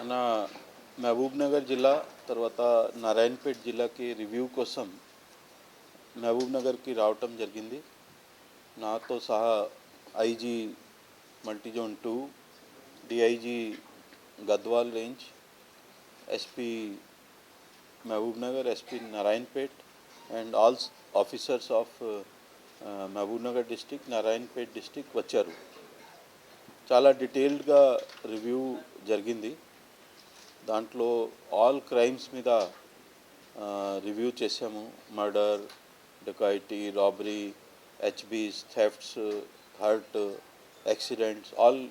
అన్న మహబూబ్నగర్ జిల్లా తర్వాత నారాయణపేట్ జిల్లాకి రివ్యూ కోసం మహబూబ్నగర్కి రావటం జరిగింది. నాతో సహా IG multizone two DIG Gadwal range SP Mahabubnagar SP Narayanpet and all officers of Mahabubnagar district Narayanpet district వచ్చారు. చాలా డీటెయిల్డ్గా రివ్యూ జరిగింది. దాంట్లో ఆల్ క్రైమ్స్ మీద రివ్యూ చేసాము murder dacoity robbery HBs thefts hurt accidents all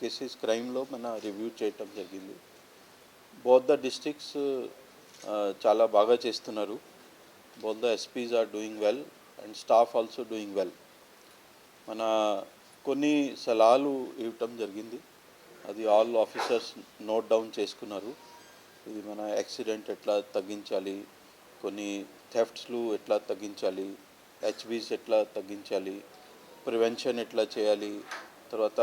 cases క్రైమ్లో మన review చేయటం జరిగింది. బోత్ ద డిస్ట్రిక్ట్స్ చాలా బాగా చేస్తున్నారు. Both the SPs are doing well and staff also doing well మన కొన్ని సలహాలు ఇవ్వటం జరిగింది. అది ఆల్ ఆఫీసర్స్ నోట్ డౌన్ చేసుకున్నారు. ఇది మన యాక్సిడెంట్ ఎట్లా తగ్గించాలి కొన్ని థెఫ్ట్స్లు ఎట్లా తగ్గించాలి హెచ్బీస్ ఎట్లా తగ్గించాలి ప్రివెన్షన్ ఎట్లా చేయాలి తర్వాత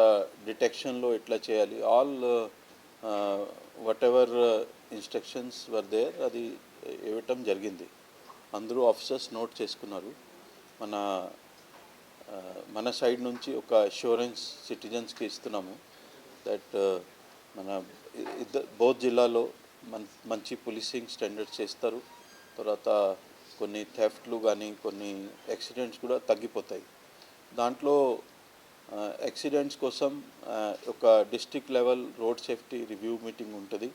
డిటెక్షన్లో ఎట్లా చేయాలి all whatever instructions were there అది ఇవ్వటం జరిగింది. అందరూ ఆఫీసర్స్ నోట్ చేసుకున్నారు. మన uh, మన సైడ్ నుంచి ఒక అష్యూరెన్స్ సిటిజన్స్కి ఇస్తున్నాము. దట్ uh, మన ఇద్దరు బోత్ జిల్లాలో మన్ మంచి పోలీసింగ్ స్టాండర్డ్స్ చేస్తారు. తర్వాత కొన్ని థెఫ్ట్లు కానీ కొన్ని యాక్సిడెంట్స్ కూడా తగ్గిపోతాయి. దాంట్లో యాక్సిడెంట్స్ కోసం ఒక district level road safety review meeting ఉంటుంది.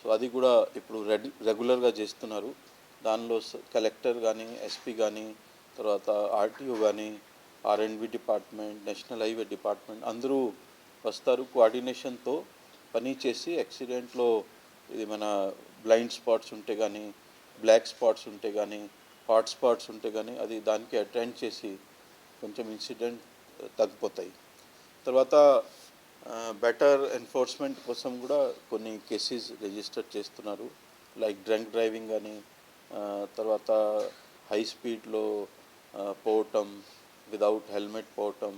సో అది కూడా ఇప్పుడు రెడ్ రెగ్యులర్గా చేస్తున్నారు. దానిలో కలెక్టర్ కానీ ఎస్పీ కానీ తర్వాత ఆర్టీఓ కానీ ఆర్ఎండ్బి డిపార్ట్మెంట్ నేషనల్ హైవే డిపార్ట్మెంట్ అందరూ వస్తారు. కోఆర్డినేషన్తో పని చేసి యాక్సిడెంట్లో ఇది మన బ్లైండ్ స్పాట్స్ ఉంటే కానీ బ్లాక్ స్పాట్స్ ఉంటే కానీ హాట్ స్పాట్స్ ఉంటే కానీ అది దానికి అటెండ్ చేసి కొంచెం ఇన్సిడెంట్ తగ్గిపోతాయి. తర్వాత బెటర్ ఎన్ఫోర్స్మెంట్ కోసం కూడా కొన్ని కేసెస్ రిజిస్టర్ చేస్తున్నారు. లైక్ డ్రంక్ డ్రైవింగ్ కానీ తర్వాత హై స్పీడ్లో పోవటం విదౌట్ హెల్మెట్ పోవటం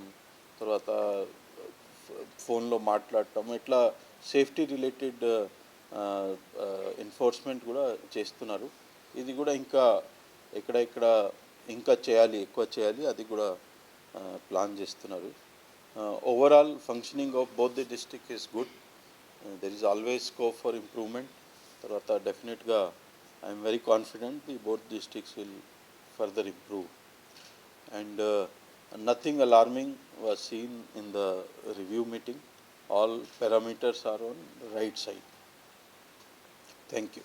తర్వాత ఫోన్లో మాట్లాడటం ఇట్లా సేఫ్టీ రిలేటెడ్ ఎన్ఫోర్స్మెంట్ కూడా చేస్తున్నారు. ఇది కూడా ఇంకా ఎక్కడెక్కడ ఇంకా చేయాలి ఎక్కువ చేయాలి అది కూడా ప్లాన్ చేస్తున్నారు. Overall functioning of both the district is good there is always scope for improvement తర్వాత డెఫినెట్గా I'm very confident the both districts will further improve and nothing alarming was seen in the review meeting. All parameters are on the right side. Thank you.